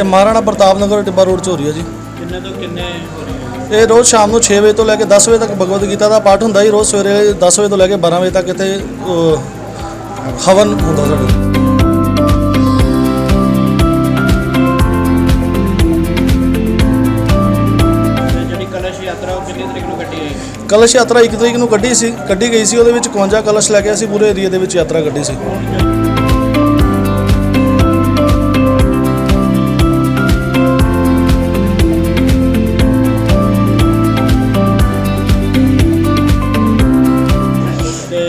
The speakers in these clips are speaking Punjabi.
ਇਹ ਮਹਾਰਾਣਾ ਪ੍ਰਤਾਪ ਨਗਰ ਟਿੱਬਾ ਰੋਡ 'ਚ ਹੋ ਰਹੀ ਹੈ ਜੀ। ਕਿੰਨੇ ਤੋਂ ਕਿੰਨੇ ਹੋ ਰਹੀ ਹੈ ਇਹ ਰੋਜ਼ ਸ਼ਾਮ ਨੂੰ 6 ਵਜੇ ਤੋਂ ਲੈ ਕੇ 10 ਵਜੇ ਤੱਕ ਭਗਵਦ ਗੀਤਾ ਦਾ ਪਾਠ ਹੁੰਦਾ ਜੀ। ਰੋਜ਼ ਸਵੇਰੇ 10 ਵਜੇ ਤੋਂ ਲੈ ਕੇ 12 ਵਜੇ ਤੱਕ ਇੱਥੇ ਅਹ, ਹਵਨ ਹੁੰਦਾ ਸਾਡੇ। ਤੇ ਜਿਹੜੀ ਕਲਸ਼ ਯਾਤਰਾ ਉਹ ਕਿੰਨੀ ਤਰੀਕ ਨੂੰ ਕੱਢੀ ਹੈ ਕਲਸ਼ ਯਾਤਰਾ 1 ਤਰੀਕ ਨੂੰ ਕੱਢੀ ਸੀ ਕੱਢੀ ਗਈ ਸੀ। ਉਹਦੇ ਵਿੱਚ 51 ਕਲਸ਼ ਲੈ ਕੇ ਅਸੀਂ ਪੂਰੇ ਏਰੀਆ ਦੇ ਵਿੱਚ ਯਾਤਰਾ ਕੱਢੀ ਸੀ।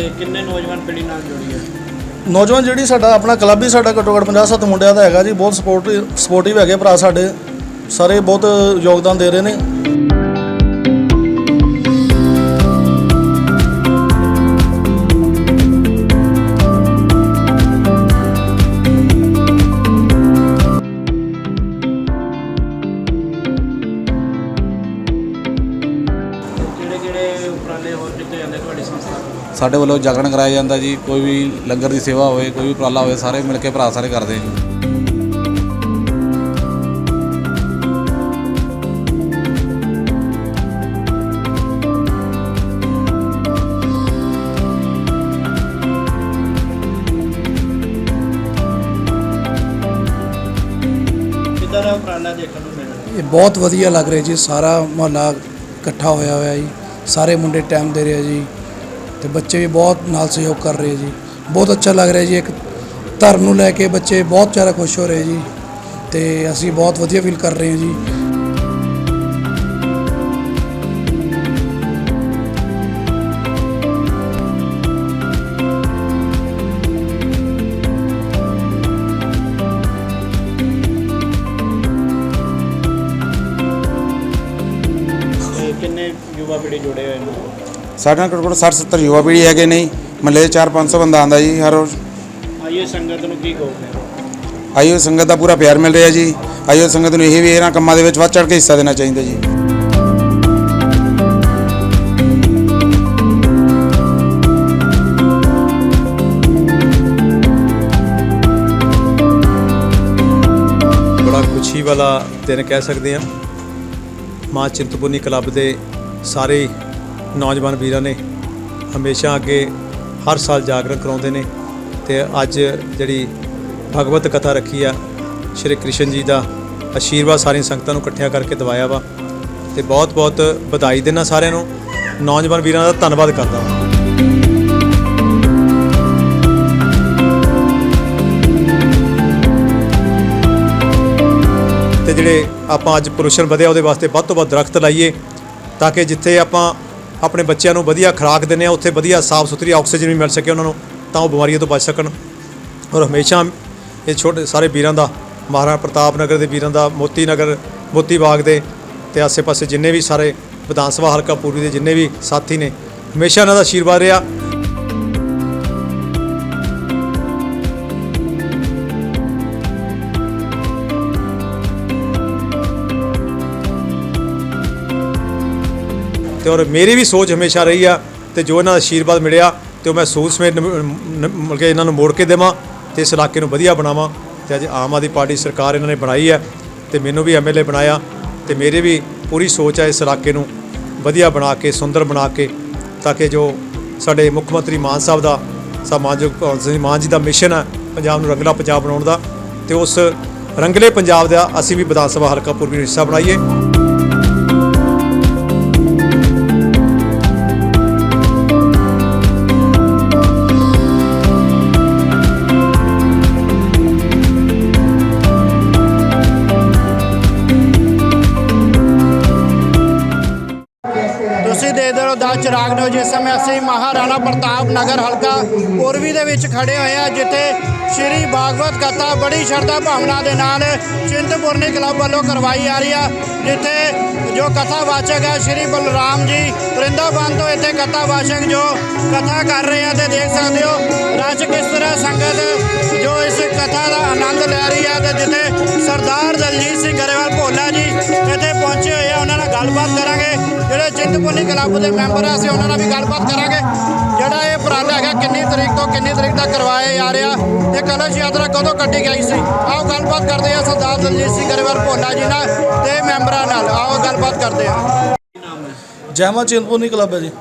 ਤੇ ਕਿੰਨੇ ਨੌਜਵਾਨ ਪੀੜ੍ਹੀ ਨਾਲ ਜੁੜੀ ਹੈ? ਨੌਜਵਾਨ ਜਿਹੜੀ ਸਾਡਾ ਆਪਣਾ ਕਲੱਬ ਹੀ ਸਾਡਾ ਘੱਟੋ ਘੱਟ 50 60 ਮੁੰਡਿਆਂ ਦਾ ਹੈਗਾ ਜੀ ਬਹੁਤ ਸਪੋਰਟ ਸਪੋਰਟਿਵ ਹੈਗੇ ਭਰਾ ਸਾਡੇ। ਸਾਰੇ ਬਹੁਤ ਯੋਗਦਾਨ ਦੇ ਰਹੇ ਨੇ। ਕਿਹੜੇ ਕਿਹੜੇ ਉਪਰਾਲੇ ਹੋਰ ਕੀਤੇ ਜਾਂਦੇ ਤੁਹਾਡੀ ਸੰਸਥਾ? ਸਾਡੇ ਵੱਲੋਂ ਜਾਗਰਣ ਕਰਾਇਆ ਜਾਂਦਾ ਜੀ ਕੋਈ ਵੀ ਲੰਗਰ ਦੀ ਸੇਵਾ ਹੋਵੇ ਕੋਈ ਵੀ ਉਪਰਾਲਾ ਹੋਵੇ ਸਾਰੇ ਮਿਲ ਕੇ ਭਰਾ ਸਾਰੇ ਕਰਦੇ ਜੀ। ਕਿੱਦਾਂ ਦਾ ਉਪਰਾਲਾ ਦੇਖਣ ਨੂੰ ਮਿਲ ਰਿਹਾ ਇਹ ਬਹੁਤ ਵਧੀਆ ਲੱਗ ਰਿਹਾ ਜੀ ਸਾਰਾ ਮੁਹੱਲਾ ਇਕੱਠਾ ਹੋਇਆ ਹੋਇਆ ਜੀ ਸਾਰੇ ਮੁੰਡੇ ਟਾਈਮ ਦੇ ਰਹੇ ਜੀ। ਤੇ ਬੱਚੇ ਵੀ ਬਹੁਤ ਨਾਲ ਸਹਿਯੋਗ ਕਰ ਰਹੇ ਜੀ। ਬਹੁਤ ਅੱਛਾ ਲੱਗ ਰਿਹਾ ਜੀ, ਇੱਕ ਧਰਮ ਨੂੰ ਲੈ ਕੇ ਬੱਚੇ ਬਹੁਤ ਜ਼ਿਆਦਾ ਖੁਸ਼ ਹੋ ਰਹੇ ਜੀ ਤੇ ਅਸੀਂ ਬਹੁਤ ਵਧੀਆ ਫੀਲ ਕਰ ਰਹੇ ਹਾਂ ਜੀ। ਕਿੰਨੇ ਯੁਵਾ ਪੀੜ੍ਹੀ ਜੁੜੇ ਸਾਡੇ ਨਾਲ ਘੱਟੋ ਘੱਟ 60 70 ਯੁਵਾ ਪੀੜ੍ਹੀ ਹੈਗੇ ਨਹੀਂ ਮਹੱਲੇ 'ਚ 4-500 ਬੰਦਾ ਆਂਦਾ ਜੀ ਹਰ ਰੋਜ਼। ਆਈਏ ਸੰਗਤ ਨੂੰ ਕੀ ਕਹੋਗੇ? ਆਈਓ ਸੰਗਤ ਦਾ ਪੂਰਾ ਪਿਆਰ ਮਿਲ ਰਿਹਾ ਜੀ। ਆਈਓ ਸੰਗਤ ਨੂੰ ਇਹ ਵੀ ਇਹਨਾਂ ਕੰਮਾਂ ਦੇ ਵਿੱਚ ਵੱਧ ਚੜ੍ਹ ਕੇ ਹਿੱਸਾ ਦੇਣਾ ਚਾਹੀਦਾ ਜੀ। ਬੜਾ ਖੁਸ਼ੀ ਵਾਲਾ ਦਿਨ ਕਹਿ ਸਕਦੇ ਹਾਂ। ਮਾਂ ਚਿੰਤਪੁਰਨੀ ਕਲੱਬ ਦੇ ਸਾਰੇ ਨੌਜਵਾਨ ਵੀਰਾਂ ਨੇ ਹਮੇਸ਼ਾ ਅੱਗੇ ਹਰ ਸਾਲ ਜਾਗਰਣ ਕਰਾਉਂਦੇ ਨੇ ਤੇ ਅੱਜ ਜਿਹੜੀ ਭਗਵਤ ਕਥਾ ਰੱਖੀ ਆ, ਸ਼੍ਰੀ ਕ੍ਰਿਸ਼ਨ ਜੀ ਦਾ ਆਸ਼ੀਰਵਾਦ ਸਾਰੀਆਂ ਸੰਗਤਾਂ ਨੂੰ ਇਕੱਠਿਆਂ ਕਰਕੇ ਦਵਾਇਆ ਵਾ ਤੇ ਬਹੁਤ ਬਹੁਤ ਵਧਾਈ ਦੇਣਾ ਸਾਰਿਆਂ ਨੂੰ। ਨੌਜਵਾਨ ਵੀਰਾਂ ਦਾ ਧੰਨਵਾਦ ਕਰਦਾ ਹਾਂ ਤੇ ਜਿਹੜੇ ਆਪਾਂ ਅੱਜ ਪ੍ਰੋਸ਼ਨ ਵਧਿਆ, ਉਹਦੇ ਵਾਸਤੇ ਵੱਧ ਤੋਂ ਵੱਧ ਦਰਖਤ ਲਾਈਏ ਤਾਂ ਕਿ ਜਿੱਥੇ ਆਪਾਂ ਆਪਣੇ ਬੱਚਿਆਂ ਨੂੰ ਵਧੀਆ ਖੁਰਾਕ ਦਿੰਦੇ ਆ ਉੱਥੇ ਵਧੀਆ ਸਾਫ਼ ਸੁਥਰੀ ਆਕਸੀਜਨ ਵੀ ਮਿਲ ਸਕੇ ਉਹਨਾਂ ਨੂੰ, ਤਾਂ ਉਹ ਬਿਮਾਰੀਆਂ ਤੋਂ ਬਚ ਸਕਣ। ਔਰ ਹਮੇਸ਼ਾ ਇਹ ਛੋਟੇ ਸਾਰੇ ਵੀਰਾਂ ਦਾ, ਮਹਾਰਾਣਾ ਪ੍ਰਤਾਪ ਨਗਰ ਦੇ ਵੀਰਾਂ ਦਾ, ਮੋਤੀ ਨਗਰ, ਮੋਤੀ ਬਾਗ ਦੇ ਤੇ ਆਸੇ-ਪਾਸੇ ਜਿੰਨੇ ਵੀ ਸਾਰੇ ਵਿਧਾਨ ਸਭਾ ਹਲਕਾ ਪੂਰਬੀ ਦੇ ਜਿੰਨੇ ਵੀ ਸਾਥੀ ਨੇ, ਹਮੇਸ਼ਾ ਇਹਨਾਂ ਦਾ ਆਸ਼ੀਰਵਾਦ ਰਿਹਾ। ਤੇ ਔਰ ਮੇਰੀ ਵੀ ਸੋਚ ਹਮੇਸ਼ਾ ਰਹੀ ਆ ਤੇ ਜੋ ਇਹਨਾਂ ਦਾ ਆਸ਼ੀਰਵਾਦ ਮਿਲਿਆ ਤੇ ਉਹ ਮੈਂ ਸੋਚ ਸਮੇਤ ਮਿਲ ਕੇ ਇਹਨਾਂ ਨੂੰ ਮੋੜ ਕੇ ਦੇਵਾਂ ਤੇ ਇਸ ਇਲਾਕੇ ਨੂੰ ਵਧੀਆ ਬਣਾਵਾਂ ਤੇ ਅੱਜ ਆਮ ਆਦਮੀ ਪਾਰਟੀ ਸਰਕਾਰ ਇਹਨਾਂ ਨੇ ਬਣਾਈ ਹੈ ਤੇ ਮੈਨੂੰ ਵੀ ਐਮਐਲਏ ਬਣਾਇਆ ਤੇ ਮੇਰੇ ਵੀ ਪੂਰੀ ਸੋਚ ਹੈ ਇਸ ਇਲਾਕੇ ਨੂੰ ਵਧੀਆ ਬਣਾ ਕੇ, ਸੁੰਦਰ ਬਣਾ ਕੇ ਤਾਂ ਕਿ ਜੋ ਸਾਡੇ ਮੁੱਖ ਮੰਤਰੀ ਮਾਨ ਸਾਹਿਬ ਦਾ ਸਮਾਜਿਕ ਭਗਵੰਤ ਸਿੰਘ ਮਾਨ ਜੀ ਦਾ ਮਿਸ਼ਨ ਹੈ ਪੰਜਾਬ ਨੂੰ ਰੰਗਲਾ ਪੰਜਾਬ ਬਣਾਉਣ ਦਾ ਤੇ ਉਸ ਰੰਗਲੇ ਪੰਜਾਬ ਦਾ ਅਸੀਂ ਵੀ ਵਿਧਾਨ ਸਭਾ ਹਲਕਾ ਪੂਰਬੀ ਨੂੰ ਹਿੱਸਾ ਬਣਾਈਏ। ਤੁਸੀਂ ਦਾ ਚਿਰਾਗ ਨੂੰ ਜਿਸ ਸਮੇਂ ਅਸੀਂ ਮਹਾਰਾਣਾ ਪ੍ਰਤਾਪ ਨਗਰ ਹਲਕਾ ਪੂਰਬੀ ਦੇ ਵਿੱਚ ਖੜੇ ਹੋਏ ਆ ਜਿੱਥੇ ਸ਼੍ਰੀ ਭਾਗਵਤ ਕਥਾ ਬੜੀ ਸ਼ਰਧਾ ਭਾਵਨਾ ਦੇ ਨਾਲ ਚਿੰਤਪੁਰਨੀ ਕਲੱਬ ਵੱਲੋਂ ਕਰਵਾਈ ਜਾ ਰਹੀ ਆ, ਜਿੱਥੇ ਜੋ ਕਥਾ ਵਾਚਕ ਹੈ, ਸ਼੍ਰੀ ਬਲਰਾਮ ਜੀ ਵਰਿੰਦਾਵਨ ਤੋਂ ਇੱਥੇ ਕਥਾ ਵਾਚਕ ਜੋ ਕਥਾ ਕਰ ਰਹੇ ਆ, ਤੇ ਦੇਖ ਸਕਦੇ ਹੋ ਰਸ਼ ਕਿਸ ਤਰ੍ਹਾਂ ਸੰਗਤ ਜੋ ਇਸ ਕਥਾ ਦਾ ਆਨੰਦ ਲੈ ਰਹੀ ਆ, ਤੇ ਜਿੱਥੇ ਸਰਦਾਰ ਦਲਜੀਤ ਸਿੰਘ ਗਰੇਵਾਲ ਭੋਲਾ ਜੀ ਇੱਥੇ ਪਹੁੰਚੇ ਹੋਏ ਆ, ਉਹਨਾਂ ਨਾਲ ਗੱਲਬਾਤ ਕਰਾਂਗੇ। ਜਿਹੜੇ ਚਿੰਤਪੁਰਨੀ ਕਲੱਬ ਦੇ ਮੈਂਬਰ ਆ, ਅਸੀਂ ਉਹਨਾਂ ਨਾਲ ਵੀ ਗੱਲਬਾਤ ਕਰਾਂਗੇ। ਜਿਹੜਾ ਇਹ ਉਪਰਾਲਾ ਹੈਗਾ ਕਿੰਨੀ ਤਰੀਕ ਤੋਂ ਕਿੰਨੀ ਤਰੀਕ ਤੱਕ ਕਰਵਾਇਆ ਜਾ ਰਿਹਾ ਇਹ ਕਲਸ਼ ਯਾਤਰਾ ਕਦੋਂ ਕੱਢੀ ਗਈ ਸੀ? ਆਓ ਗੱਲਬਾਤ ਕਰਦੇ ਹਾਂ ਸਰਦਾਰ ਦਲਜੀਤ ਸਿੰਘ ਗਰੇਵਾਲ ਭੋਲਾ ਜੀ ਨਾਲ ਤੇ ਮੈਂਬਰਾਂ ਨਾਲ। ਆਓ ਗੱਲਬਾਤ ਕਰਦੇ ਹੈ। ਜੈਮਾ ਚਿੰਤਪੁਰਨੀ ਕਲੱਬ ਹੈ ਜੀ।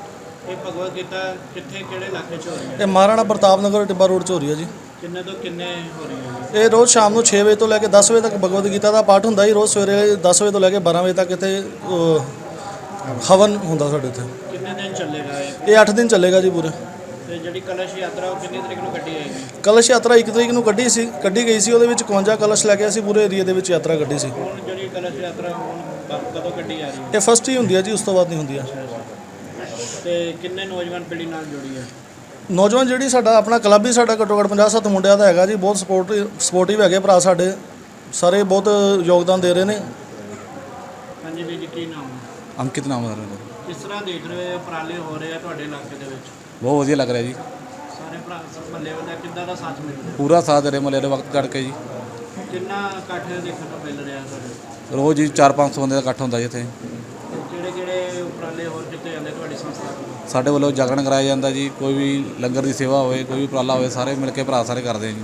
ਇਹ ਭਗਵਦ ਗੀਤਾ ਕਿੱਥੇ ਕਿਹੜੇ ਇਲਾਕੇ 'ਚ ਹੋ ਰਹੀ ਹੈ? ਇਹ ਮਹਾਰਾਣਾ ਪ੍ਰਤਾਪ ਨਗਰ ਟਿੱਬਾ ਰੋਡ 'ਚ ਹੋ ਰਹੀ ਹੈ ਜੀ। ਕਿੰਨੇ ਤੋਂ ਕਿੰਨੇ ਹੋ ਰਹੀ ਹੈ? ਇਹ ਰੋਜ਼ ਸ਼ਾਮ ਨੂੰ 6 ਵਜੇ ਤੋਂ ਲੈ ਕੇ 10 ਵਜੇ ਤੱਕ ਭਗਵਦ ਗੀਤਾ ਦਾ ਪਾਠ ਹੁੰਦਾ ਜੀ। ਰੋਜ਼ ਸਵੇਰੇ 10 ਵਜੇ ਤੋਂ ਲੈ ਕੇ 12 ਵਜੇ ਤੱਕ ਇੱਥੇ ਅਹ, ਹਵਨ ਹੁੰਦਾ ਸਾਡੇ ਇੱਥੇ। ਕਿੰਨੇ ਦਿਨ ਚੱਲੇਗਾ ਇਹ? ਇਹ 8 ਦਿਨ ਚੱਲੇਗਾ ਜੀ ਪੂਰੇ। ਤੇ ਜਿਹੜੀ ਕਲਸ਼ ਯਾਤਰਾ ਉਹ ਕਿੰਨੀ ਤਰੀਕ ਨੂੰ ਕੱਢੀ ਜਾਏਗੀ? ਕਲਸ਼ ਯਾਤਰਾ 1 ਤਰੀਕ ਨੂੰ ਕੱਢੀ ਸੀ ਕੱਢੀ ਗਈ ਸੀ ਉਹਦੇ ਵਿੱਚ 51 ਕਲਸ਼ ਲੈ ਕੇ ਅਸੀਂ ਪੂਰੇ ਏਰੀਆ ਦੇ ਵਿੱਚ ਯਾਤਰਾ ਕੱਢੀ ਸੀ। ਹੁਣ ਜਿਹੜੀ ਕਲਸ਼ ਯਾਤਰਾ ਹੁਣ ਕਦੋਂ ਕੱਢੀ ਜਾ ਰਹੀ ਹੈ? ਇਹ ਫਸਟ ਹੀ ਹੁੰਦੀ ਹੈ ਜੀ ਉਸ ਤੋਂ ਬਾਅਦ ਨਹੀਂ ਹੁੰਦੀ ਹੈ। ਤੇ ਕਿੰਨੇ ਨੌਜਵਾਨ ਪੀੜ੍ਹੀ ਨਾਲ ਜੁੜੀ ਹੈ? ਨੌਜਵਾਨ ਜਿਹੜੀ ਸਾਡਾ ਆਪਣਾ ਕਲੱਬ ਹੀ ਸਾਡਾ ਘੱਟੋ ਘੱਟ 50 60 ਮੁੰਡਿਆਂ ਦਾ ਹੈਗਾ ਜੀ ਬਹੁਤ ਸਪੋਰਟ ਸਪੋਰਟਿਵ ਹੈਗੇ ਭਰਾ ਸਾਡੇ। ਸਾਰੇ ਬਹੁਤ ਯੋਗਦਾਨ ਦੇ ਰਹੇ ਨੇ। ਹਾਂਜੀ ਵੀਰ ਜੀ ਕੀ ਨਾਮ ਹੈ? ਅੰਕਿਤ ਨਾਮ ਹੈ ਮੇਰਾ ਕਿਸ ਤਰ੍ਹਾਂ ਦੇਖ ਰਹੇ ਹੋ ਉਪਰਾਲੇ ਹੋ ਰਹੇ ਆ ਤੁਹਾਡੇ ਇਲਾਕੇ ਦੇ ਵਿੱਚ? ਬਹੁਤ ਵਧੀਆ ਲੱਗ ਰਿਹਾ ਜੀ। ਸਾਰੇ ਭਰਾ ਮੱਲੇ ਵਾਲਾ ਕਿੱਦਾਂ ਦਾ ਸਾਥ ਮਿਲ ਰਿਹਾ? ਪੂਰਾ ਸਾਥ ਦੇ ਰਹੇ ਮਲੇ ਦੇ ਵਕਤ ਕੱਢ ਕੇ ਜੀ। ਕਿੰਨਾ ਇਕੱਠ ਦੇਖਣ ਨੂੰ ਮਿਲ ਰਿਹਾ ਤੁਹਾਡੇ? ਰੋਜ਼ ਜੀ 4-500 ਬੰਦੇ ਦਾ ਇਕੱਠ ਹੁੰਦਾ ਜੀ ਇੱਥੇ। ਕਿਹੜੇ ਕਿਹੜੇ ਉਪਰਾਲੇ ਹੋਰ ਕਿਤੇ ਜਾਂਦੇ ਤੁਹਾਡੀ ਸੰਸਥਾ ਵੱਲੋਂ? ਸਾਡੇ ਵੱਲੋਂ ਜਾਗਰਣ ਕਰਾਇਆ ਜਾਂਦਾ ਜੀ ਕੋਈ ਵੀ ਲੰਗਰ ਦੀ ਸੇਵਾ ਹੋਵੇ ਕੋਈ ਵੀ ਉਪਰਾਲਾ ਹੋਵੇ ਸਾਰੇ ਮਿਲ ਕੇ ਭਰਾ ਸਾਰੇ ਕਰਦੇ ਆ ਜੀ।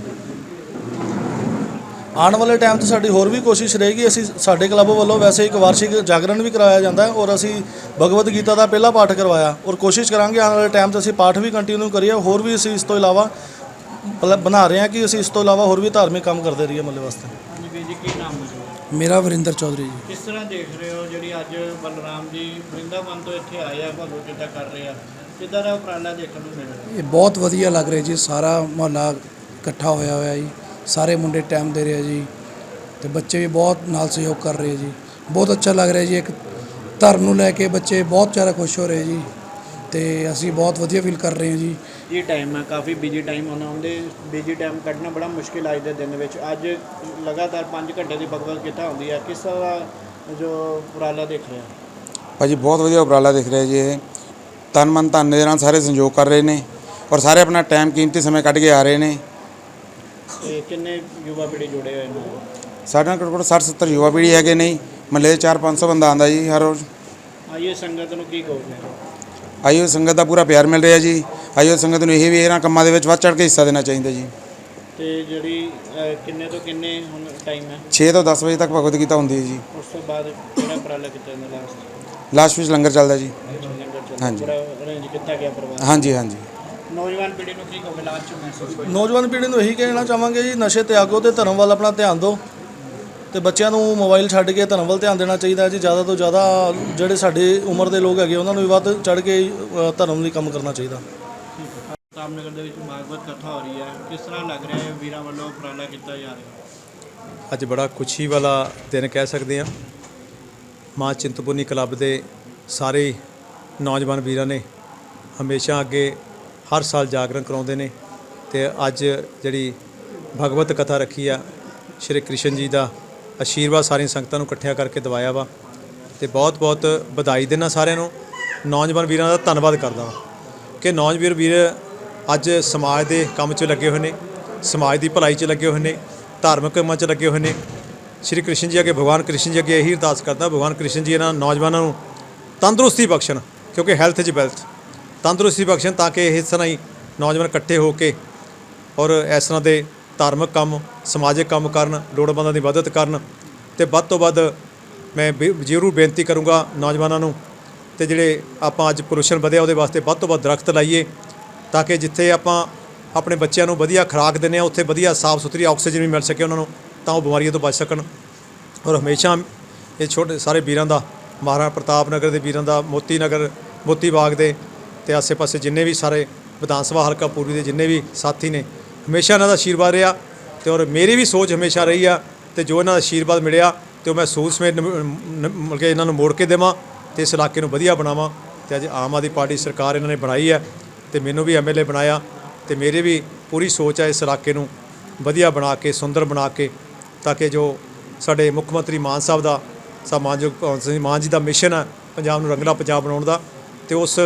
ਆਉਣ ਵਾਲੇ ਟਾਈਮ 'ਚ ਸਾਡੀ ਹੋਰ ਵੀ ਕੋਸ਼ਿਸ਼ ਰਹੇਗੀ। ਅਸੀਂ ਸਾਡੇ ਕਲੱਬ ਵੱਲੋਂ ਵੈਸੇ ਇੱਕ ਵਾਰਸ਼ਿਕ ਜਾਗਰਣ ਵੀ ਕਰਾਇਆ ਜਾਂਦਾ ਹੈ ਔਰ ਅਸੀਂ ਭਗਵਦ ਗੀਤਾ ਦਾ ਪਹਿਲਾ ਪਾਠ ਕਰਵਾਇਆ। ਔਰ ਕੋਸ਼ਿਸ਼ ਕਰਾਂਗੇ ਆਉਣ ਵਾਲੇ ਟਾਈਮ 'ਚ ਅਸੀਂ ਪਾਠ ਵੀ ਕੰਟੀਨਿਊ ਕਰੀਏ। ਹੋਰ ਵੀ ਅਸੀਂ ਇਸ ਤੋਂ ਇਲਾਵਾ ਮਤਲਬ ਬਣਾ ਰਹੇ ਹਾਂ ਕਿ ਅਸੀਂ ਇਸ ਤੋਂ ਇਲਾਵਾ ਹੋਰ ਵੀ ਧਾਰਮਿਕ ਕੰਮ ਕਰਦੇ ਰਹੀਏ ਮੱਲੇ ਵਾਸਤੇ। ਹਾਂਜੀ ਵੀਰ ਜੀ ਕੀ ਨਾਮ ਹੈ? ਮੇਰਾ ਵਰਿੰਦਰ ਚੌਧਰੀ ਜੀ। ਕਿਸ ਤਰ੍ਹਾਂ ਦੇਖ ਰਹੇ ਹੋ ਜਿਹੜੀ ਅੱਜ ਬਲਰਾਮ ਜੀ ਬ੍ਰਿੰਦਾਵਨ ਤੋਂ ਇੱਥੇ ਆਏ ਆ ਭਗਵਦ ਗੀਤਾ ਕਰ ਰਹੇ ਆ? ਕਿੱਦਾਂ ਦਾ ਉਪਰਾਲਾ ਦੇਖਣ ਨੂੰ ਮਿਲ ਰਿਹਾ? ਇਹ ਬਹੁਤ ਵਧੀਆ ਲੱਗ ਰਿਹਾ ਜੀ। ਸਾਰਾ ਮੁਹੱਲਾ ਇਕੱਠਾ ਹੋਇਆ ਹੋਇਆ ਜੀ। ਸਾਰੇ ਮੁੰਡੇ ਟਾਈਮ ਦੇ ਰਹੇ ਆ ਜੀ ਤੇ ਬੱਚੇ ਵੀ ਬਹੁਤ ਨਾਲ ਸਹਿਯੋਗ ਕਰ ਰਹੇ ਜੀ। ਬਹੁਤ ਅੱਛਾ ਲੱਗ ਰਿਹਾ ਜੀ ਇੱਕ ਧਰਮ ਨੂੰ ਲੈ ਕੇ ਬੱਚੇ ਬਹੁਤ ਜ਼ਿਆਦਾ ਖੁਸ਼ ਹੋ ਰਹੇ ਜੀ ਤੇ ਅਸੀਂ ਬਹੁਤ ਵਧੀਆ ਫੀਲ ਕਰ ਰਹੇ ਹਾਂ ਜੀ। ਇਹ ਟਾਈਮ ਹੈ ਕਾਫੀ ਬਿਜ਼ੀ ਟਾਈਮ ਹੋਣਾ ਉਹਦੇ ਬਿਜ਼ੀ ਟਾਈਮ ਕੱਢਣਾ ਬੜਾ ਮੁਸ਼ਕਿਲ ਅੱਜ ਦੇ ਦਿਨ ਵਿੱਚ। ਅੱਜ ਲਗਾਤਾਰ 5 ਘੰਟੇ ਦੀ ਭਗਵਦ ਗੀਤਾ ਹੁੰਦੀ ਹੈ ਕਿਸ ਤਰ੍ਹਾਂ ਦਾ ਜੋ ਉਪਰਾਲਾ ਦੇਖ ਰਹੇ ਭਾਜੀ ਬਹੁਤ ਵਧੀਆ ਉਪਰਾਲਾ ਦਿਖ ਰਿਹਾ ਜੀ ਇਹ। ਤਨ ਮਨ ਧਨ ਦੇ ਨਾਲ ਸਾਰੇ ਸੰਯੋਗ ਕਰ ਰਹੇ ਨੇ ਔਰ ਸਾਰੇ ਆਪਣਾ ਟਾਈਮ ਕੀਮਤੀ ਸਮੇਂ ਕੱਢ ਕੇ ਆ ਰਹੇ ਨੇ। ਤੇ ਕਿੰਨੇ ਯੁਵਾ ਪੀੜ੍ਹੀ ਜੁੜੇ ਹੋਏ ਨੇ? ਸਾਡੇ ਘੱਟੋ ਘੱਟ 60 70 ਯੁਵਾ ਪੀੜ੍ਹੀ ਹੈਗੇ ਨਹੀਂ ਮਹੱਲੇ 4 500 ਬੰਦਾ ਆਉਂਦਾ ਜੀ ਹਰ ਰੋਜ਼। ਆਈਏ ਸੰਗਤ ਨੂੰ ਕੀ ਕਹੋਗੇ? ਆਈਓ ਸੰਗਤ ਦਾ ਪੂਰਾ ਪਿਆਰ ਮਿਲ ਰਿਹਾ ਜੀ। ਆਈਓ ਸੰਗਤ ਨੂੰ ਇਹ ਵੀ ਇਹਨਾਂ ਕੰਮਾਂ ਦੇ ਵਿੱਚ ਵੱਧ ਚੜ੍ਹ ਕੇ ਹਿੱਸਾ ਦੇਣਾ ਚਾਹੀਦਾ ਜੀ। ਤੇ ਜਿਹੜੀ ਅਹ, ਕਿੰਨੇ ਤੋਂ ਕਿੰਨੇ ਹੁਣ ਟਾਈਮ ਹੈ? 6 ਤੋਂ 10 ਵਜੇ ਤੱਕ ਭਗਵਦ ਗੀਤਾ ਹੁੰਦੀ ਹੈ ਜੀ। ਉਸ ਤੋਂ ਬਾਅਦ ਕਿਹੜਾ ਉਪਰਾਲਾ ਕੀਤਾ ਜਾਂਦਾ ਲਾਸਟ ਲਾਸਟ ਵਿੱਚ ਲੰਗਰ ਚੱਲਦਾ ਜੀ। ਲੰਗਰ ਚੱਲਦਾ ਹਾਂਜੀ। ਪੂਰਾ ਅਰੇਂਜ ਕੀਤਾ ਗਿਆ ਪਰਿਵਾਰ? ਹਾਂਜੀ ਹਾਂਜੀ। ਨੌਜਵਾਨ ਪੀੜ੍ਹੀ ਨੂੰ ਕੀ ਕਹੋਗੇ ਲਾਸਟ ਚ ਮੈਸੇਜ ਨੌਜਵਾਨ ਪੀੜ੍ਹੀ ਨੂੰ ਇਹੀ ਕਹਿਣਾ ਚਾਹਾਂਗੇ ਜੀ ਨਸ਼ੇ ਤਿਆਗੋ ਤੇ ਧਰਮ ਵੱਲ ਆਪਣਾ ਧਿਆਨ ਦਿਓ। ਤੇ ਬੱਚਿਆਂ ਨੂੰ ਮੋਬਾਈਲ ਛੱਡ ਕੇ ਧਰਮ ਵੱਲ ਧਿਆਨ ਦੇਣਾ ਚਾਹੀਦਾ ਹੈ ਜੀ ਜ਼ਿਆਦਾ ਤੋਂ ਜ਼ਿਆਦਾ ਜਿਹੜੇ ਸਾਡੇ ਉਮਰ ਦੇ ਲੋਕ ਹੈਗੇ ਉਹਨਾਂ ਨੂੰ ਵੀ ਵੱਧ ਚੜ੍ਹ ਕੇ ਅ, ਧਰਮ ਲਈ ਕੰਮ ਕਰਨਾ ਚਾਹੀਦਾ। ਤਾਮਨਗਰ ਦੇ ਵਿੱਚ ਭਾਗਵਤ ਕਥਾ ਹੋ ਰਹੀ ਹੈ। ਕਿਸ ਤਰ੍ਹਾਂ ਲੱਗ ਰਿਹਾ ਹੈ ਵੀਰਾਂ ਵੱਲੋਂ ਉਪਰਾਲਾ ਕੀਤਾ ਜਾ ਰਿਹਾ ਅੱਜ ਬੜਾ ਖੁਸ਼ੀ ਵਾਲਾ ਦਿਨ ਕਹਿ ਸਕਦੇ ਹਾਂ। ਮਾਂ ਚਿੰਤਪੁਰਨੀ ਕਲੱਬ ਦੇ ਸਾਰੇ ਨੌਜਵਾਨ ਵੀਰਾਂ ਨੇ ਹਮੇਸ਼ਾ ਅੱਗੇ ਹਰ ਸਾਲ ਜਾਗਰਣ ਕਰਾਉਂਦੇ ਨੇ ਤੇ ਅੱਜ ਜਿਹੜੀ ਭਗਵਤ ਕਥਾ ਰੱਖੀ ਆ, ਸ਼੍ਰੀ ਕ੍ਰਿਸ਼ਨ ਜੀ ਦਾ ਆਸ਼ੀਰਵਾਦ ਸਾਰੀਆਂ ਸੰਗਤਾਂ ਨੂੰ ਇਕੱਠਿਆਂ ਕਰਕੇ ਦਿਵਾਇਆ ਵਾ ਤੇ ਬਹੁਤ ਬਹੁਤ ਵਧਾਈ ਦੇਣਾ ਸਾਰਿਆਂ ਨੂੰ। ਨੌਜਵਾਨ ਵੀਰਾਂ ਦਾ ਧੰਨਵਾਦ ਕਰਦਾ ਹਾਂ ਕਿ ਨੌਜਵਾਨ ਵੀਰ ਅੱਜ ਸਮਾਜ ਦੇ ਕੰਮ 'ਚ ਲੱਗੇ ਹੋਏ ਨੇ, ਸਮਾਜ ਦੀ ਭਲਾਈ 'ਚ ਲੱਗੇ ਹੋਏ ਨੇ, ਧਾਰਮਿਕ ਕੰਮਾਂ 'ਚ ਲੱਗੇ ਹੋਏ ਨੇ। ਸ਼੍ਰੀ ਕ੍ਰਿਸ਼ਨ ਜੀ ਅੱਗੇ, ਭਗਵਾਨ ਕ੍ਰਿਸ਼ਨ ਜੀ ਅੱਗੇ ਇਹੀ ਅਰਦਾਸ ਕਰਦਾ, ਭਗਵਾਨ ਕ੍ਰਿਸ਼ਨ ਜੀ ਇਹਨਾਂ ਨੌਜਵਾਨਾਂ ਨੂੰ ਤੰਦਰੁਸਤੀ ਬਖਸ਼ਣ ਕਿਉਂਕਿ ਹੈਲਥ ਇਜ਼ ਵੈਲਥ ਤੰਦਰੁਸਤੀ ਬਖਸ਼ਣ ਤਾਂ ਕਿ ਇਸ ਤਰ੍ਹਾਂ ਹੀ ਨੌਜਵਾਨ ਇਕੱਠੇ ਹੋ ਕੇ ਔਰ ਇਸ ਤਰ੍ਹਾਂ ਦੇ ਧਾਰਮਿਕ ਕੰਮ, ਸਮਾਜਿਕ ਕੰਮ ਕਰਨ, ਲੋੜਵੰਦਾਂ ਦੀ ਮਦਦ ਕਰਨ ਤੇ ਵੱਧ ਤੋਂ ਵੱਧ ਮੈਂ ਬੇ- ਜ਼ਰੂਰ ਬੇਨਤੀ ਕਰੂੰਗਾ ਨੌਜਵਾਨਾਂ ਨੂੰ ਤੇ ਜਿਹੜੇ ਆਪਾਂ ਅੱਜ ਪੋਲੂਸ਼ਨ ਵਧਿਆ ਉਹਦੇ ਵਾਸਤੇ ਵੱਧ ਤੋਂ ਵੱਧ ਦਰਖਤ ਲਾਈਏ ਤਾਂ ਕਿ ਜਿੱਥੇ ਆਪਾਂ ਆਪਣੇ ਬੱਚਿਆਂ ਨੂੰ ਵਧੀਆ ਖੁਰਾਕ ਦਿੰਦੇ ਆ ਉੱਥੇ ਵਧੀਆ ਸਾਫ਼ ਸੁਥਰੀ ਆਕਸੀਜਨ ਵੀ ਮਿਲ ਸਕੇ ਉਹਨਾਂ ਨੂੰ ਤਾਂ ਉਹ ਬਿਮਾਰੀਆਂ ਤੋਂ ਬਚ ਸਕਣ। ਔਰ ਹਮੇਸ਼ਾ ਇਹ ਛੋਟੇ ਸਾਰੇ ਵੀਰਾਂ ਦਾ, ਮਹਾਰਾਣਾ ਪ੍ਰਤਾਪ ਨਗਰ ਦੇ ਵੀਰਾਂ ਦਾ, ਮੋਤੀ ਨਗਰ, ਮੋਤੀ ਬਾਗ ਦੇ ਤੇ ਆਸੇ-ਪਾਸੇ ਜਿੰਨੇ ਵੀ ਸਾਰੇ ਵਿਧਾਨ ਸਭਾ ਹਲਕਾ ਪੂਰਬੀ ਦੇ ਜਿੰਨੇ ਵੀ ਸਾਥੀ ਨੇ, ਹਮੇਸ਼ਾ ਇਹਨਾਂ ਦਾ ਆਸ਼ੀਰਵਾਦ ਰਿਹਾ ਤੇ ਔਰ ਮੇਰੀ ਵੀ ਸੋਚ ਹਮੇਸ਼ਾ ਰਹੀ ਆ ਤੇ ਜੋ ਇਹਨਾਂ ਦਾ ਆਸ਼ੀਰਵਾਦ ਮਿਲਿਆ ਤੇ ਉਹ ਮੈਂ ਸੂਝ ਸਮੇਤ ਨਿਭ- ਨ- ਮਤਲਬ ਕਿ ਇਹਨਾਂ ਨੂੰ ਮੋੜ ਕੇ ਦੇਵਾਂ ਤੇ ਇਸ ਇਲਾਕੇ ਨੂੰ ਵਧੀਆ ਬਣਾਵਾਂ ਤੇ ਅੱਜ ਆਮ ਆਦਮੀ ਪਾਰਟੀ ਸਰਕਾਰ ਇਹਨਾਂ ਨੇ ਬਣਾਈ ਹੈ ਤੇ ਮੈਨੂੰ ਵੀ ਐਮਐਲਏ ਬਣਾਇਆ ਤੇ ਮੇਰੇ ਵੀ ਪੂਰੀ ਸੋਚ ਹੈ ਇਸ ਇਲਾਕੇ ਨੂੰ ਵਧੀਆ ਬਣਾ ਕੇ, ਸੁੰਦਰ ਬਣਾ ਕੇ ਤਾਂ ਕਿ ਜੋ ਸਾਡੇ ਮੁੱਖ ਮੰਤਰੀ ਮਾਨ ਸਾਹਿਬ ਦਾ ਸਾਹਿਬ ਮਾਨਯੋਗ ਭਗਵੰਤ ਸਿੰਘ ਮਾਨ ਜੀ ਦਾ ਮਿਸ਼ਨ ਹੈ ਪੰਜਾਬ ਨੂੰ ਰੰਗਲਾ ਪੰਜਾਬ ਬਣਾਉਣ ਦਾ ਤੇ ਉਸ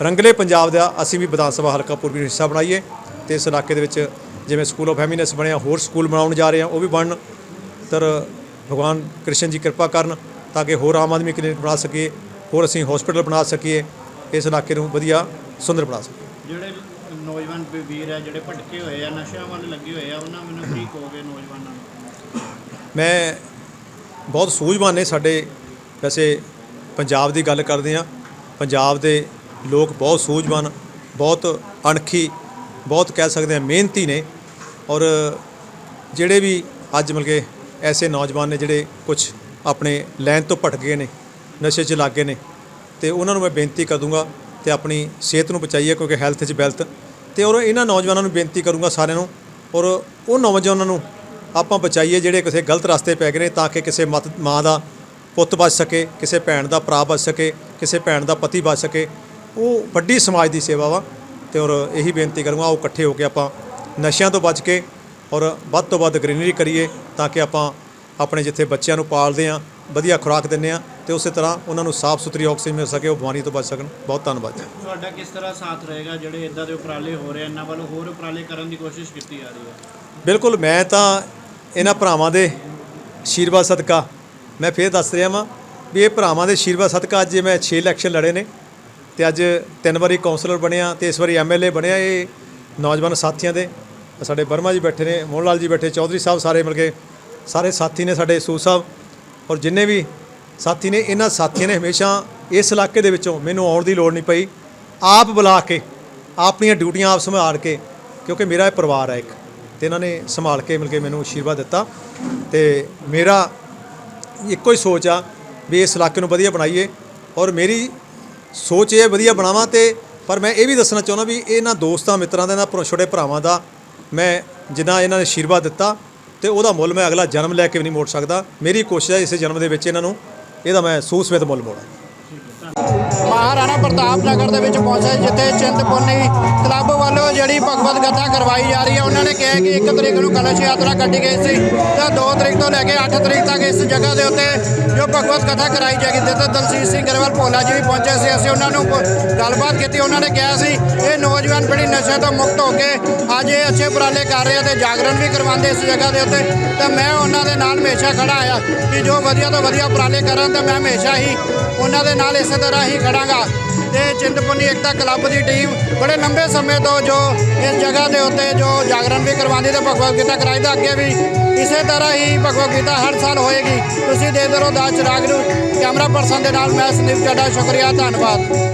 ਰੰਗਲੇ ਪੰਜਾਬ ਦਾ ਅਸੀਂ ਵੀ ਵਿਧਾਨ ਸਭਾ ਹਲਕਾ ਪੂਰਬੀ ਨੂੰ ਹਿੱਸਾ ਬਣਾਈਏ ਤੇ ਇਸ ਇਲਾਕੇ ਦੇ ਵਿੱਚ ਜਿਵੇਂ ਸਕੂਲ ਆਫ ਐਮੀਨੈਂਸ ਬਣਿਆ ਹੋਰ ਸਕੂਲ ਬਣਾਉਣ ਜਾ ਰਹੇ ਹਾਂ ਉਹ ਵੀ ਬਣਨ। ਤਰ ਭਗਵਾਨ ਕ੍ਰਿਸ਼ਨ ਜੀ ਕਿਰਪਾ ਕਰਨ ਤਾਂ ਕਿ ਹੋਰ ਆਮ ਆਦਮੀ ਕਲੀਨਿਕ ਬਣਾ ਸਕੀਏ ਹੋਰ ਅਸੀਂ ਹਸਪੀਟਲ ਬਣਾ ਸਕੀਏ ਇਸ ਇਲਾਕੇ ਨੂੰ ਵਧੀਆ ਸੁੰਦਰ ਬਣਾ ਸਕੀਏ। ਜਿਹੜੇ ਨੌਜਵਾਨ ਵੀਰ ਹੈ ਜਿਹੜੇ ਭਟਕੇ ਹੋਏ ਆ ਨਸ਼ਿਆਂ ਵੱਲ ਲੱਗੇ ਹੋਏ ਆ ਉਹਨਾਂ ਮੈਨੂੰ ਕੀ ਕਹੋਗੇ ਨੌਜਵਾਨਾਂ ਨੂੰ? ਮੈਂ ਬਹੁਤ ਸੂਝਵਾਨ ਨੇ ਸਾਡੇ ਵੈਸੇ ਪੰਜਾਬ ਦੀ ਗੱਲ ਕਰਦੇ ਆ ਪੰਜਾਬ ਦੇ ਲੋਕ ਬਹੁਤ ਸੂਝਵਾਨ, ਬਹੁਤ ਅਣਖੀ, ਬਹੁਤ ਕਹਿ ਸਕਦੇ ਆ ਮਿਹਨਤੀ ਨੇ ਔਰ ਜਿਹੜੇ ਵੀ ਅੱਜ ਮਿਲ ਕੇ ਐਸੇ ਨੌਜਵਾਨ ਨੇ ਜਿਹੜੇ ਕੁਝ ਆਪਣੇ ਲਾਈਨ ਤੋਂ ਭਟਕ ਗਏ ਨੇ, ਨਸ਼ੇ 'ਚ ਲੱਗ ਗਏ ਨੇ, ਤੇ ਉਹਨਾਂ ਨੂੰ ਮੈਂ ਬੇਨਤੀ ਕਰੂੰਗਾ ਤੇ ਆਪਣੀ ਸਿਹਤ ਨੂੰ ਬਚਾਈਏ ਕਿਉਂਕਿ ਹੈਲਥ 'ਚ ਵੈਲਥ ਤੇ ਔਰ ਇਹਨਾਂ ਨੌਜਵਾਨਾਂ ਨੂੰ ਬੇਨਤੀ ਕਰੂੰਗਾ ਸਾਰਿਆਂ ਨੂੰ ਔਰ ਉਹ ਨੌਜਵਾਨਾਂ ਨੂੰ ਆਪਾਂ ਬਚਾਈਏ ਜਿਹੜੇ ਕਿਸੇ ਗਲਤ ਰਸਤੇ ਪੈ ਗਏ ਨੇ ਤਾਂ ਕਿ ਕਿਸੇ ਮਤ, ਮਾਂ ਦਾ ਪੁੱਤ ਬਚ ਸਕੇ, ਕਿਸੇ ਭੈਣ ਦਾ ਭਰਾ ਬਚ ਸਕੇ, ਕਿਸੇ ਭੈਣ ਦਾ ਪਤੀ ਬਚ ਸਕੇ ਉਹ ਵੱਡੀ ਸਮਾਜ ਦੀ ਸੇਵਾ ਵਾ ਤੇ ਔਰ ਇਹੀ ਬੇਨਤੀ ਕਰੂੰਗਾ ਉਹ ਇਕੱਠੇ ਹੋ ਕੇ ਆਪਾਂ ਨਸ਼ਿਆਂ ਤੋਂ ਬਚ ਕੇ ਔਰ ਵੱਧ ਤੋਂ ਵੱਧ ਗ੍ਰੀਨਰੀ ਕਰੀਏ ਤਾਂ ਕਿ ਆਪਾਂ ਆਪਣੇ ਜਿੱਥੇ ਬੱਚਿਆਂ ਨੂੰ ਪਾਲਦੇ ਆ ਵਧੀਆ ਖੁਰਾਕ ਦਿੰਦੇ ਆ ਤੇ ਉਸੇ ਤਰ੍ਹਾਂ ਉਹਨਾਂ ਨੂੰ ਸਾਫ਼ ਸੁਥਰੀ ਆਕਸੀਜਨ ਮਿਲ ਸਕੇ ਉਹ ਬਿਮਾਰੀ ਤੋਂ ਬਚ ਸਕਣ। ਬਹੁਤ ਧੰਨਵਾਦ ਜੀ। ਤੁਹਾਡਾ ਕਿਸ ਤਰ੍ਹਾਂ ਸਾਥ ਰਹੇਗਾ? ਜਿਹੜੇ ਇਦਾਂ ਦੇ ਉਪਰਾਲੇ ਹੋ ਰਹੇ ਇਹਨਾਂ ਵੱਲ ਹੋਰ ਉਪਰਾਲੇ ਕਰਨ ਦੀ ਕੋਸ਼ਿਸ਼ ਕੀਤੀ ਜਾ ਰਹੀ ਹੈ? ਬਿਲਕੁਲ ਮੈਂ ਤਾਂ ਇਹਨਾਂ ਭਰਾਵਾਂ ਦੇ ਆਸ਼ੀਰਵਾਦ ਸਦਕਾ ਮੈਂ ਫੇਰ ਦੱਸ ਰਿਹਾ ਵਾਂ ਵੀ ਇਹ ਭਰਾਵਾਂ ਦੇ ਆਸ਼ੀਰਵਾਦ ਸਦਕਾ ਅੱਜ ਮੈਂ 6 ਇਲੈਕਸ਼ਨ ਲੜੇ ਨੇ ਤੇ ਅੱਜ ਤਿੰਨ ਵਾਰੀ ਕਾਉਂਸਲਰ ਬਣਿਆ ਤੇ ਇਸ ਵਾਰੀ ਐਮਐਲਏ ਬਣਿਆ ਇਹ ਨੌਜਵਾਨ ਸਾਥੀਆਂ ਦੇ। ਸਾਡੇ ਵਰਮਾ ਜੀ ਬੈਠੇ ਨੇ, ਮੋਹਨ ਲਾਲ ਜੀ ਬੈਠੇ, ਚੌਧਰੀ ਸਾਹਿਬ ਸਾਰੇ ਮਿਲ ਕੇ, ਸਾਰੇ ਸਾਥੀ ਨੇ ਸਾਡੇ ਸੂ ਸਾਹਿਬ ਔਰ ਜਿੰਨੇ ਵੀ ਸਾਥੀ ਨੇ, ਇਹਨਾਂ ਸਾਥੀਆਂ ਨੇ ਹਮੇਸ਼ਾ ਇਸ ਇਲਾਕੇ ਦੇ ਵਿੱਚੋਂ ਮੈਨੂੰ ਆਉਣ ਦੀ ਲੋੜ ਨਹੀਂ ਪਈ। ਆਪ ਬੁਲਾ ਕੇ ਆਪਣੀਆਂ ਡਿਊਟੀਆਂ ਆਪ ਸੰਭਾਲ ਕੇ, ਕਿਉਂਕਿ ਮੇਰਾ ਇਹ ਪਰਿਵਾਰ ਹੈ ਇੱਕ, ਤੇ ਇਹਨਾਂ ਨੇ ਸੰਭਾਲ ਕੇ ਮਿਲ ਕੇ ਮੈਨੂੰ ਆਸ਼ੀਰਵਾਦ ਦਿੱਤਾ। ਤੇ ਮੇਰਾ ਇੱਕੋ ਹੀ ਸੋਚ ਆ ਵੀ ਇਸ ਇਲਾਕੇ ਨੂੰ ਵਧੀਆ ਬਣਾਈਏ ਔਰ ਮੇਰੀ ਸੋਚ ਇਹ ਵਧੀਆ ਬਣਾਵਾਂ ਤੇ ਪਰ ਮੈਂ ਇਹ ਵੀ ਦੱਸਣਾ ਚਾਹੁੰਦਾ ਵੀ ਇਹਨਾਂ ਦੋਸਤਾਂ, ਮਿੱਤਰਾਂ ਦਾ, ਇਹਨਾਂ ਛੋਟੇ ਭਰਾਵਾਂ ਦਾ ਮੈਂ ਜਿੰਨਾ ਇਹਨਾਂ ਨੇ ਆਸ਼ੀਰਵਾਦ ਦਿੱਤਾ ਤੇ ਉਹਦਾ ਮੁੱਲ ਮੈਂ ਅਗਲਾ ਜਨਮ ਲੈ ਕੇ ਵੀ ਨਹੀਂ ਮੋੜ ਸਕਦਾ। ਮੇਰੀ ਕੋਸ਼ਿਸ਼ ਹੈ ਇਸੇ ਜਨਮ ਦੇ ਵਿੱਚ ਇਹਨਾਂ ਨੂੰ, ਇਹਦਾ ਮੈਂ ਸੂਸਵੇਤ ਮੁੱਲ ਮੋੜਾਂ। ਮਹਾਰਾਣਾ ਪ੍ਰਤਾਪ ਨਗਰ ਦੇ ਵਿੱਚ ਪਹੁੰਚਿਆ ਜਿੱਥੇ ਚਿੰਤਪੁਰਨੀ ਕਲੱਬ ਵੱਲੋਂ ਜਿਹੜੀ ਭਗਵਤ ਕਥਾ ਕਰਵਾਈ ਜਾ ਰਹੀ ਹੈ। ਉਹਨਾਂ ਨੇ ਕਿਹਾ ਕਿ 1 ਤਰੀਕ ਨੂੰ ਕਲਸ਼ ਯਾਤਰਾ ਕੱਢੀ ਗਈ ਸੀ ਤਾਂ 2 ਤਰੀਕ ਤੋਂ ਲੈ ਕੇ 8 ਤਰੀਕ ਤੱਕ ਇਸ ਜਗ੍ਹਾ ਦੇ ਉੱਤੇ ਜੋ ਭਗਵਤ ਕਥਾ ਕਰਾਈ ਜਾਏਗੀ। ਜਿੱਥੇ ਦਲਜੀਤ ਸਿੰਘ ਗਰੇਵਾਲ ਭੋਲਾ ਜੀ ਵੀ ਪਹੁੰਚੇ ਸੀ। ਅਸੀਂ ਉਹਨਾਂ ਨੂੰ ਗੱਲਬਾਤ ਕੀਤੀ। ਉਹਨਾਂ ਨੇ ਕਿਹਾ ਸੀ, ਇਹ ਨੌਜਵਾਨ ਬੜੀ ਨਸ਼ੇ ਤੋਂ ਮੁਕਤ ਹੋ ਕੇ ਅੱਜ ਇਹ ਅੱਛੇ ਉਪਰਾਲੇ ਕਰ ਰਹੇ ਆ ਤੇ ਜਾਗਰਣ ਵੀ ਕਰਵਾਉਂਦੇ ਇਸ ਜਗ੍ਹਾ ਦੇ ਉੱਤੇ। ਤਾਂ ਮੈਂ ਉਹਨਾਂ ਦੇ ਨਾਲ ਹਮੇਸ਼ਾ ਖੜਾ ਆਇਆ ਕਿ ਜੋ ਵਧੀਆ ਤੋਂ ਵਧੀਆ ਉਪਰਾਲੇ ਕਰਨ, ਤਾਂ ਮੈਂ ਹਮੇਸ਼ਾ ਹੀ ਉਹਨਾਂ ਦੇ ਨਾਲ ਇਸੇ ਤਰ੍ਹਾਂ ਹੀ ਖੜਾਂਗਾ ਤੇ ਚਿੰਤਪੁਰਨੀ ਏਕਤਾ ਕਲੱਬ ਦੀ ਟੀਮ ਬੜੇ ਲੰਬੇ ਸਮੇਂ ਤੋਂ ਜੋ ਇਸ ਜਗ੍ਹਾ ਦੇ ਉੱਤੇ ਜੋ ਜਾਗਰਣ ਵੀ ਕਰਵਾਉਂਦੀ ਤੇ ਭਗਵਦ ਗੀਤਾ ਕਰਾਈ ਦਾ ਅੱਗੇ ਵੀ ਇਸੇ ਤਰ੍ਹਾਂ ਹੀ ਭਗਵਦ ਗੀਤਾ ਹਰ ਸਾਲ ਹੋਏਗੀ। ਤੁਸੀਂ ਦੇਖਦੇ ਰਹੋ ਦਾ ਚਿਰਾਗ ਨੂੰ, ਕੈਮਰਾ ਪਰਸਨ ਦੇ ਨਾਲ ਮੈਂ ਸੰਦੀਪ ਚੱਡਾ, ਸ਼ੁਕਰੀਆ, ਧੰਨਵਾਦ।